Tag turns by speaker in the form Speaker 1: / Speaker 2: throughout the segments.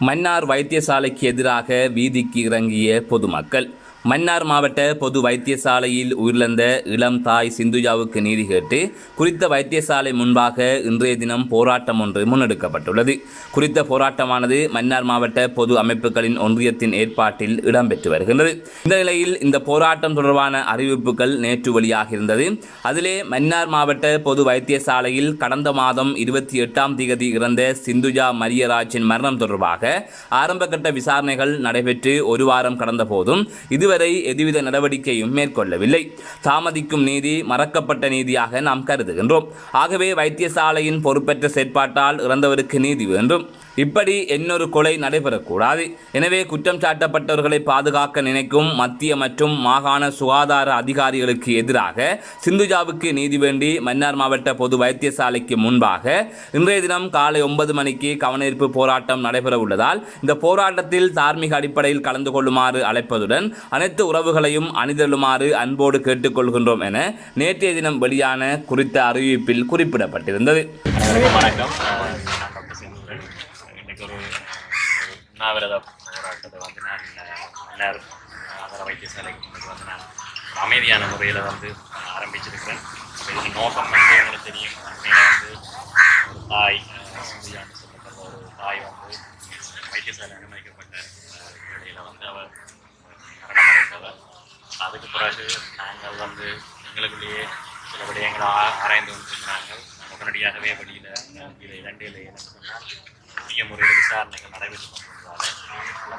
Speaker 1: மன்னார் வைத்தியசாலைக்கு எதிராக வீதிக்கு இறங்கிய பொதுமக்கள். மன்னார் மாவட்ட பொது வைத்தியசாலையில் உயிரிழந்த இளம் தாய் சிந்துஜாவுக்கு நீதி கேட்டு குறித்த வைத்தியசாலை முன்பாக இன்றைய தினம் போராட்டம் ஒன்று முன்னெடுக்கப்பட்டுள்ளது. குறித்த போராட்டமானது மன்னார் மாவட்ட பொது அமைப்புகளின் ஒன்றியத்தின் ஏற்பாட்டில் இடம்பெற்று வருகின்றது. இந்த நிலையில் இந்த போராட்டம் தொடர்பான அறிவிப்புகள் நேற்று வெளியாகியிருந்தது. அதிலே மன்னார் மாவட்ட பொது வைத்தியசாலையில் கடந்த மாதம் இருபத்தி எட்டாம் தேதி இறந்த சிந்துஜா மரியராஜின் மரணம் தொடர்பாக ஆரம்பகட்ட விசாரணைகள் நடைபெற்று ஒரு வாரம் கடந்த போதும் இதுவரை இதுவரை எதுவித நடவடிக்கையும் மேற்கொள்ளவில்லை. தாமதிக்கும் நீதி மறக்கப்பட்ட நீதியாக நாம் கருதுகின்றோம். ஆகவே வைத்தியசாலையின் பொறுப்பற்ற செயற்பாட்டால் இறந்தவருக்கு நீதி வேண்டும். இப்படி இன்னொரு கொலை நடைபெறக்கூடாது. எனவே குற்றம் சாட்டப்பட்டவர்களை பாதுகாக்க நினைக்கும் மத்திய மற்றும் மாகாண சுகாதார அதிகாரிகளுக்கு எதிராக சிந்துஜாவுக்கு நீதி வேண்டி மன்னார் மாவட்ட பொது வைத்தியசாலைக்கு முன்பாக இன்றைய தினம் காலை ஒன்பது மணிக்கு கவனஈர்ப்பு போராட்டம் நடைபெற உள்ளதால் இந்த போராட்டத்தில் தார்மீக அடிப்படையில் கலந்து கொள்ளுமாறு அழைப்பதுடன் அனைத்து அனைத்து உறவுகளையும் அணிதழுமாறு அன்போடு கேட்டுக்கொள்கின்றோம் என நேற்றைய தினம் வெளியான குறித்த அறிவிப்பில் குறிப்பிடப்பட்டிருந்தது.
Speaker 2: வணக்கம். இன்னைக்கு ஒரு உண்ணாவிரத போராட்டத்தை வந்து நான் ஆதார வைத்தியசாலைக்கு முன்னுக்கு வந்து நான் அமைதியான முறையில் வந்து ஆரம்பிச்சிருக்கிறேன். இதுக்கு நோக்கம் வந்து உங்களுக்கு தெரியும். வந்து ஒரு தாய் சொல்லப்படுற ஒரு தாய் வந்து வைத்தியசாலை அனுமதிக்கப்பட்ட அஹ், இடையில வந்து அவர் மரணமடைந்தவர் அதுக்கு பிறகு நாங்கள் வந்து எங்களுக்குள்ளேயே சில விடயங்களை ஆராய்ந்து வந்திருக்கிறாங்க உடனடியாகவே வெளியில் இதை இரண்டில் என்ன சொன்னால் உரிய முறையில் விசாரணைகள் நடைபெற்று கொண்டிருந்தாங்க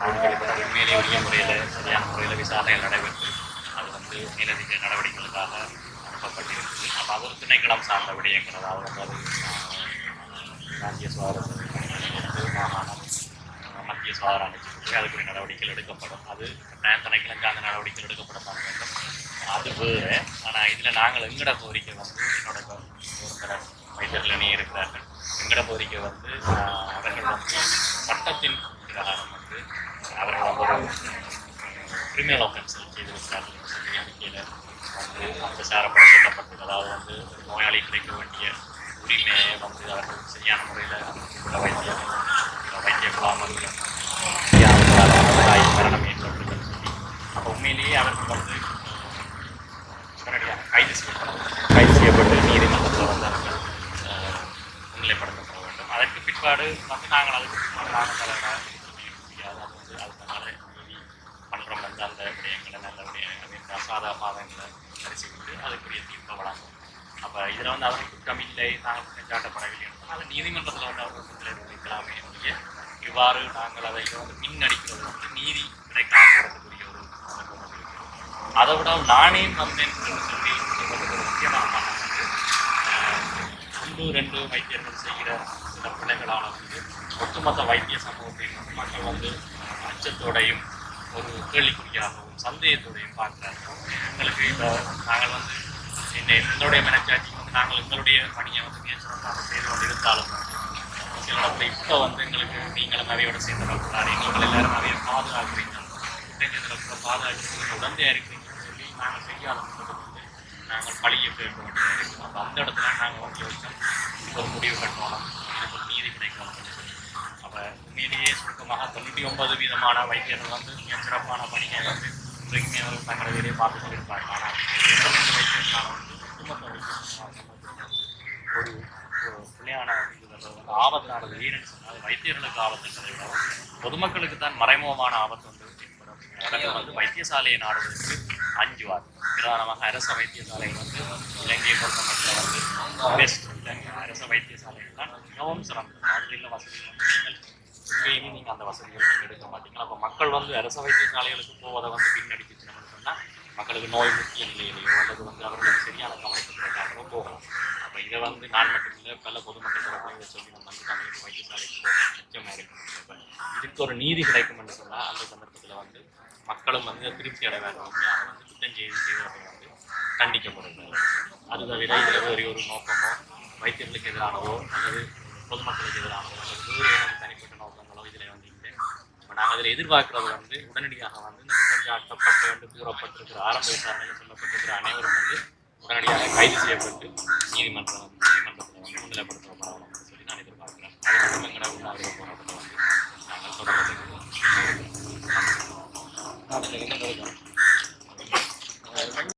Speaker 2: நாங்கள் இப்போ உண்மையிலேயே உரிய முறையில் சரியான முறையில் விசாரணைகள் நடைபெற்று அது வந்து மேலதிக நடவடிக்கைகளுக்காக அனுப்பப்பட்டிருக்குது அப்போ அது ஒரு திணைக்களம் சார்ந்த விடயங்கள் அதாவது வந்து அது ஆஹ், ராஜ்ய சுவாரஸ்யம் மாகாணம் மத்திய சுகாதார அமைச்சருக்கு அதுக்குரிய நடவடிக்கைகள் எடுக்கப்படும். அது கட்டாயம் தனக்கிழங்கு அந்த நடவடிக்கைகள் எடுக்கப்படத்தான் வேண்டும். அது வேறு. ஆனால் இதில் நாங்கள் எங்கட கோரிக்கை வந்து என்னோட ஒருத்தர வைத்தியர்கள் இணைய இருக்கிறார்கள். எங்கட கோரிக்கை வந்து அவர்கள் வந்து சட்டத்தின் பிரகாரம் வந்து அவர்கள் வந்து ஒரு கிரிமினல் ஆஃபென்ஸ் செய்திருக்கிறார்கள் சொல்லி அறிக்கையில் வந்து அந்த சாரப்பட சொல்லப்பட்டது அதாவது வந்து நோயாளி கிடைக்க வேண்டிய உரிமையை வந்து அவர்கள் சரியான முறையில் அமைக்கப்பட்ட வைத்தியம் வைத்திய குழாமல் மரணம் ஏற்பட்டிருக்குன்னு அப்போ உண்மையிலேயே அவர்கள் வந்து உடனடியாக கைது செய்யப்படும் கைது செய்யப்பட்டு நீதிமன்றத்தில் வந்து அவர்கள் முன்னிலைப்படுத்தப்பட வேண்டும் அதற்கு பிற்பாடு வந்து நாங்கள் அதுக்கு பிற்பாடு நாங்கள் தலைவராக முடியாது அது வந்து அதனால நீதி மன்றம் வந்து அந்த விடயங்களை நல்ல விடயங்கள் அசாத பாதங்களை பரிசீலித்து அதுக்குரிய தீர்ப்பை வழங்கும் அப்போ இதில் வந்து அவர் குற்றம் இல்லை நாங்கள் குற்றம் சாட்டப்படவில்லை என்றால் நீதிமன்றத்தில் வந்து அவர்கள் முன்னிலை வைக்கலாமே ஒழிய இவ்வாறு நாங்கள் அதை வந்து பின்னடிக்கிறது வந்து நீதி கிடைக்காம போகிறதுக்குரிய ஒரு அதை விட நானே வந்தேன் என்று சொல்லி எங்களுக்கு ஒரு முக்கியமான வந்து ஒன்று ரெண்டு வைத்தியர்கள் செய்கிற சில பிள்ளைகளான வந்து ஒட்டுமொத்த வைத்திய சமூகத்தையும் வந்து மக்கள் வந்து அச்சத்தோடையும் ஒரு கேள்விக்குறியாகவும் சந்தேகத்தோடையும் பார்க்குறாங்க எங்களுக்கு இப்போ நாங்கள் வந்து என்னை எங்களுடைய மனச்சாட்சி வந்து நாங்கள் எங்களுடைய பணியை வந்து மிக சிறப்பாக செய்து கொண்டு இருந்தாலும் வந்து இப்போ வந்து எங்களுக்கு நீங்களும் சேர்ந்து வைக்கிறாரை நீங்கள் எல்லாரும் நிறைய பாதுகாக்கிறீங்க தெரிஞ்சதில் கூட பாதுகாக்கிறீங்க உடந்தையாக இருக்கிறீங்கன்னு சொல்லி நாங்கள் செய்யாத வந்து நாங்கள் பழியை கேட்க வேண்டியதாக அப்போ அந்த இடத்துல நாங்கள் வந்து யோசிச்சோம் ஒரு முடிவு கட்டணும் இதுக்கு ஒரு நீதி கிடைக்கணும் அப்போ உண்மையிலேயே சுருக்கமாக தொண்ணூற்றி ஒன்பது வீதமான வைத்தியர்கள் வந்து மிக சிறப்பான பணியை வந்து இன்றைக்குமே அவர்கள் தங்களை வேலையை பார்த்து கொண்டிருப்பாங்க ஆனால் ஒரு வைத்தியர்களால் வந்து குடும்பத்தை ஒரு ஒரு பிள்ளையான இது ஆபத்து வந்து ஆபத்தானது ஏன்னு சொன்னால் வைத்தியர்களுக்கு ஆபத்துன்றதை விட பொதுமக்களுக்கு தான் மறைமுகமான ஆபத்து வந்து ஏற்படும் வந்து வைத்தியசாலையை நாடுவதற்கு அஞ்சுவார் பிரதானமாக அரச வைத்தியசாலைகள் வந்து இலங்கையை பொறுத்த மட்டும் வந்து பெஸ்ட் இலங்கை அரச வைத்தியசாலைகள் தான் மிகவும் சிறந்தது. அதில் வசதிகள் வந்து நீங்கள் எங்கேயுமே நீங்கள் அந்த வசதிகள் நீங்கள் எடுக்க மாட்டீங்க அப்போ மக்கள் வந்து அரச வைத்தியசாலைகளுக்கு போவதை வந்து பின்னடிச்சு நம்ம சொன்னால் மக்களுக்கு நோய் முக்கிய நிலையிலேயோ அல்லது வந்து அவர்களுக்கு சரியான கவனிப்பு போகலாம். இதை வந்து நான் மட்டும் இல்லை பல பொதுமக்கள் தரப்புல இதை சொல்லி நம்ம வந்து தமிழுக்கு வைத்தியசாலைக்கு போக நிச்சயமாக இருக்கும் இதுக்கு ஒரு நீதி கிடைக்கும் என்று சொன்னால் அந்த சந்தர்ப்பத்தில் வந்து மக்களும் வந்து திருப்தி அடைவாங்க உண்மையாக வந்து குற்றம் செய்து செய்தவர்கள் வந்து கண்டிக்கப்படுகிறார்கள் அது தவிர இதில் வேறு ஒரு நோக்கமோ வைத்தியர்களுக்கு எதிரானவோ அல்லது பொதுமக்களுக்கு எதிரானவோ அல்லது வேறு ஏதாவது தனிப்பட்ட நோக்கங்களோ இதில் வந்து இல்லை. இப்போ நாங்கள் அதில் எதிர்பார்க்கிறது வந்து உடனடியாக வந்து இந்த குற்றம் வந்து என்று கூறப்பட்டிருக்கிற ஆரம்ப விசாரணையில் சொல்லப்பட்டிருக்கிற அனைவரும் வந்து உடனடியாக கைது செய்யப்பட்டு நீதிமன்றம் நீதிமன்றத்தில் வந்து முன்னிலைப்படுத்தப்படலாம்